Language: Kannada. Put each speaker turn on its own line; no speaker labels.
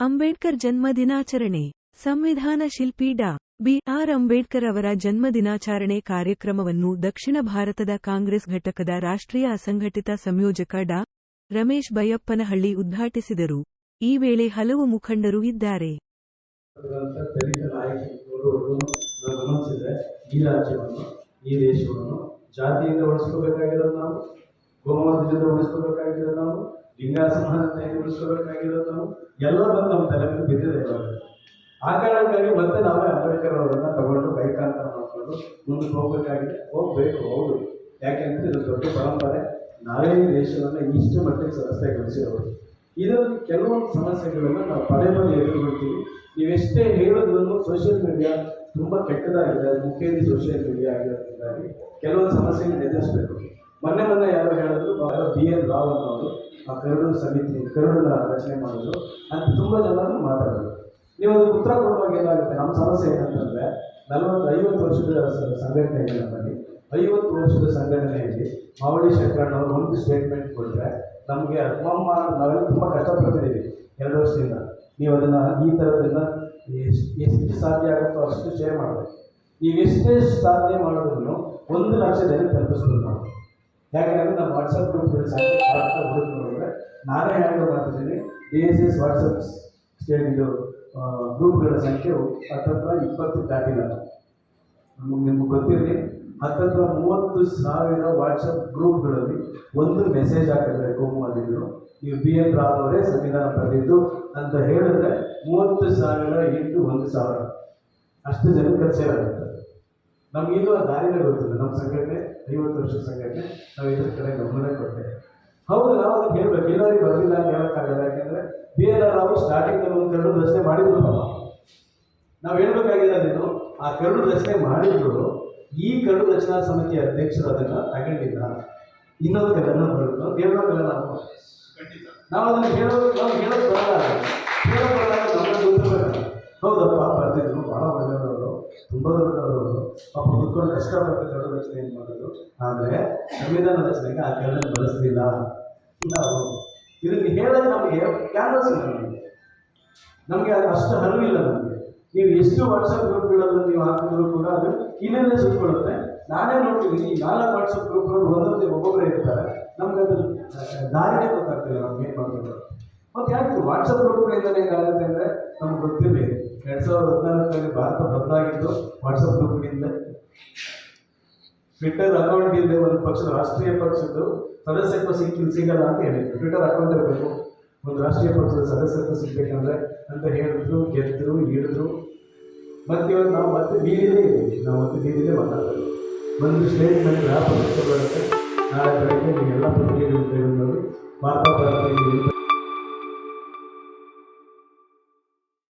ಅಂಬೇಡ್ಕರ್ ಜನ್ಮದಿನಾಚರಣೆ ಸಂವಿಧಾನ ಶಿಲ್ಪಿ ಡಾ. ಬಿಆರ್ ಅಂಬೇಡ್ಕರ್ ಅವರ ಜನ್ಮದಿನಾಚರಣೆ ಕಾರ್ಯಕ್ರಮವನ್ನು ದಕ್ಷಿಣ ಭಾರತದ ಕಾಂಗ್ರೆಸ್ ಘಟಕದ ರಾಷ್ಟ್ರೀಯ ಅಸಂಘಟಿತ ಸಂಯೋಜಕ ಡಾ. ರಮೇಶ್ ಬೈಯಪ್ಪನಹಳ್ಳಿ ಉದ್ಘಾಟಿಸಿದರು. ಈ ವೇಳೆ ಹಲವು ಮುಖಂಡರು ಇದ್ದಾರೆ.
ಜಾತಿಯಿಂದ ನಾವು ಗೋಮಾತದಿಂದ ಉಳಿಸ್ಕೋಬೇಕಾಗಿರೋದು ನಾವು. ಲಿಂಗಾಸಮಾನತೆಯಿಂದ ಎಲ್ಲ ಬಂದು ನಮ್ಮ ತಲೆ ಮೇಲೆ ಬಿದ್ದಿದೆ ಆ ಕಾರಣಕ್ಕಾಗಿ ಮತ್ತೆ ನಾವೇ ಅಂಬೇಡ್ಕರ್ ಅವರನ್ನ ತಗೊಂಡು ಬೈಕಾಂತರ ಮಾಡಿಕೊಂಡು ಮುಂದಕ್ಕೆ ಹೋಗ್ಬೇಕಾಗಿದೆ. ಹೋಗ್ಬೇಕು, ಹೌದು. ಯಾಕೆಂದ್ರೆ ಇದು ದೊಡ್ಡ ಪರಂಪರೆ. ನಾವೇ ದೇಶವನ್ನು ಇಷ್ಟು ಮಟ್ಟಿಗೆ ರಸ್ತೆಗೊಳಿಸಿರೋರು ಇದರಲ್ಲಿ ಕೆಲವೊಂದು ಸಮಸ್ಯೆಗಳನ್ನು ನಾವು ಪದೇ ಪದೇ ಎದುರುಗೊಳ್ತೀವಿ. ನೀವೆಷ್ಟೇ ಹೇಳೋದ್ರೂ ಸೋಷಿಯಲ್ ಮೀಡಿಯಾ ತುಂಬ ಕೆಟ್ಟದಾಗಿದೆ. ಮುಖ್ಯವಾಗಿ ಸೋಷಿಯಲ್ ಮೀಡಿಯಾ ಆಗಿರೋದ್ರಿಂದಾಗಿ ಕೆಲವೊಂದು ಸಮಸ್ಯೆಗಳನ್ನ ಎದುರಿಸಬೇಕು. ಮೊನ್ನೆ ಮೊನ್ನೆ ಯಾರೋ ಹೇಳಿದ್ರು ಯಾರೋ ಬಿ ಎನ್ ರಾವ್ ಅನ್ನೋರು, ಆ ಕರುಡು ಸಮಿತಿ, ಕರುಡನ್ನ ರಚನೆ ಮಾಡಿದ್ರು. ಅಂತ ತುಂಬ ಜನರು ಮಾತಾಡೋದು ನೀವು ಅದಕ್ಕೆ ಉತ್ತರ ಕೊಡುವಾಗ ಏನಾಗುತ್ತೆ? ನಮ್ಮ ಸಮಸ್ಯೆ ಏನಂತಂದರೆ, ನಲವತ್ತು ಐವತ್ತು ವರ್ಷದ ಸಂಘಟನೆ ಇದೆ ನಮ್ಮಲ್ಲಿ. ಐವತ್ತು ವರ್ಷದ ಸಂಘಟನೆಯಲ್ಲಿ ಮಾವಳಿ ಶಂಕರಣ್ಣ ಅವರು ಒಂದು ಸ್ಟೇಟ್ಮೆಂಟ್ ಕೊಟ್ಟರೆ ನಮಗೆ ಅಮ್ಮಮ್ಮ ನಾವೆಲ್ಲ ತುಂಬ ಕಷ್ಟಪಡ್ತಿದ್ದೀವಿ ಎರಡು ವರ್ಷದಿಂದ. ನೀವು ಅದನ್ನು ಈ ಥರದನ್ನ ಎಷ್ಟು ಸಾಧ್ಯ ಆಗುತ್ತೋ ಅಷ್ಟು ಶೇರ್ ಮಾಡಬೇಕು. ನೀವು ಎಷ್ಟೇ ಸಾಧನೆ ಮಾಡಿದ್ರು ಒಂದು ಲಕ್ಷ ಜನ ತಲುಪಿಸ್ಬೋದು ನಾವು. ಯಾಕೆಂದರೆ ನಮ್ಮ ವಾಟ್ಸಪ್ ಹುಡುಕಿ ನೋಡಿದ್ರೆ ನಾನೇ ಹ್ಯಾಂಡಲ್ ಮಾಡ್ತಿದ್ದೀನಿ D S S WhatsApp state ಇದು ಗ್ರೂಪ್ಗಳ ಸಂಖ್ಯೆ ಹತ್ತತ್ರ ಇಪ್ಪತ್ತು ದಾಟಿಲ್ಲ. ನಮಗೆ ನಿಮ್ಗೆ ಗೊತ್ತಿರಲಿ, ಹತ್ತತ್ರ ಮೂವತ್ತು ಸಾವಿರ ವಾಟ್ಸಪ್ ಗ್ರೂಪ್ಗಳಲ್ಲಿ ಒಂದು ಮೆಸೇಜ್ ಹಾಕಿದ್ರೆ ಕೋಮುವಾದಿಗಳು ಈ ಬಿ ಎನ್ ರಾವ್ ಅವರೇ ಸಂವಿಧಾನ ಬರೆದಿದ್ದು ಅಂತ ಹೇಳಿದ್ರೆ ಮೂವತ್ತು ಸಾವಿರ ಇಂಟು ಒಂದು ಸಾವಿರ. ಅಷ್ಟು ಜನಕ್ಕೆ ಸೇರಾಗುತ್ತೆ ನಮಗಿನ್ನೂ ಆ ದಾರಿನೇ ಗೊತ್ತಿಲ್ಲ. ನಮ್ಮ ಸಂಘಟನೆ ಐವತ್ತು ವರ್ಷದ ಸಂಘಟನೆ ನಾವು ಇದ್ರ ಕಡೆ ಗಮನ ಕೊಟ್ಟೆ. ಹೌದು ನಾವು ಅದಕ್ಕೆ ಹೇಳ್ಬೇಕು. ಎಲ್ಲರಿಗೆ ಬರಲಿಲ್ಲ ಅಂತ ಹೇಳೋಕ್ಕಾಗಲ್ಲ. ಯಾಕೆಂದರೆ ಬಿ ಎಲ್ ಆರ್ ಅವರು ಸ್ಟಾರ್ಟಿಂಗಲ್ಲಿ ಒಂದು ಕರಡು ರಚನೆ ಮಾಡಿದ್ರು ನಾವು ನಾವು ಹೇಳ್ಬೇಕಾಗಿರೋದೇನು ಆ ಕರಡು ರಚನೆ ಮಾಡಿದ್ರು. ಈ ಕರಡು ರಚನಾ ಸಮಿತಿ ಅಧ್ಯಕ್ಷರು ಅದನ್ನ ತಗೊಂಡಿಲ್ಲ. ಇನ್ನೊಂದು ಕಲ್ಲ ಬರುತ್ತೆ? ಹೇಳ್ಬೇಕಲ್ಲ ನಾವು. ನಾವು ಅದನ್ನ ಹೇಳೋದು ನಾವು ಹೇಳೋದು ಬರಲ್ಲ. ಹೇಳೋದು ಬರಲ್ಲ ನಮ್ಮಲ್ಲಿ ಗೊತ್ತಿರಬೇಕು ಹೌದಪ್ಪ ಬರ್ತಿದ್ರು ಭಾಳ ಒಳ್ಳೆಯವರು ತುಂಬ ದೊಡ್ಡವರು, ಪಾಪ ಕುತ್ಕೊಂಡು ಕಷ್ಟಪಟ್ಟು ಕರಡು ರಚನೆ ಏನು ಮಾಡೋದು? ಆದರೆ ಸಂವಿಧಾನ ರಚನೆಗೆ ಆ ಕೆಳಗೆ ಬಳಸಲಿಲ್ಲ. ನಾವು ಇದನ್ನು ಹೇಳೋದು ನಮಗೆ ಕ್ಯಾನ್ವಸ್ ಇಲ್ಲ ನಮಗೆ. ನಮಗೆ ಅದು ಅಷ್ಟು ಹರಿವಿಲ್ಲ ನಮಗೆ. ನೀವು ಎಷ್ಟು ವಾಟ್ಸಪ್ ಗ್ರೂಪ್ಗಳನ್ನು ನೀವು ಹಾಕಿದ್ರು ಕೂಡ ಅದು ಇನ್ನೇನೇ ಸುಟ್ಕೊಳ್ಳುತ್ತೆ. ನಾನೇ ನೋಡ್ತೀನಿ, ಈ ನಾಲ್ಕು ವಾಟ್ಸಪ್ ಗ್ರೂಪ್ಗಳು ಒಂದೊಂದೇ ಒಬ್ಬೊಬ್ಬರೇ ಇರ್ತಾರೆ. ನಮ್ಗೆ ಅದು ದಾರಿನೇ ಗೊತ್ತಾಗ್ತದೆ ನಮ್ಗೆ ಏನು ಮಾಡಬೇಕು ಮತ್ತೆ ಯಾಕೆ ವಾಟ್ಸಪ್ ಗ್ರೂಪ್ಗಳಿಂದಲೇ ಹದಿನಾಲ್ಕರಲ್ಲಿ ಭಾರತ ಬದಲಾಗಿದ್ದು ವಾಟ್ಸಪ್ ಗ್ರೂಪ್ನಿಂದ ಟ್ವಿಟರ್ ಅಕೌಂಟ್ ಇಲ್ಲದೆ ಒಂದು ಪಕ್ಷ, ರಾಷ್ಟ್ರೀಯ ಪಕ್ಷದ್ದು ಸದಸ್ಯತ್ವ ಸಿಕ್ಕಿ ಸಿಗಲ್ಲ ಅಂತ ಹೇಳಿದ್ರು. ಟ್ವಿಟರ್ ಅಕೌಂಟ್ ಇರಬೇಕು. ಒಂದು ರಾಷ್ಟ್ರೀಯ ಪಕ್ಷದ ಸದಸ್ಯತ್ವ ಸಿಗ್ಬೇಕಂದ್ರೆ ಅಂತ ಹೇಳಿದ್ರು ಗೆದ್ದರು ಹಿಡಿದ್ರು. ಮತ್ತೆ ಇವತ್ತು ನಾವು ಮತ್ತೆ ಬೀದಿಲೇ ಇದ್ದೀವಿ ನಾವು ಮತ್ತೆ ಬೀದಿಲೇ ಮಾತಾಡ್ತೀವಿ. ಒಂದು ಸ್ಟೇಟ್ಮೆಂಟ್ ಪಕ್ಷ ಬರುತ್ತೆ ನಾಳೆ ಬೆಳಗ್ಗೆ ನೀವೆಲ್ಲ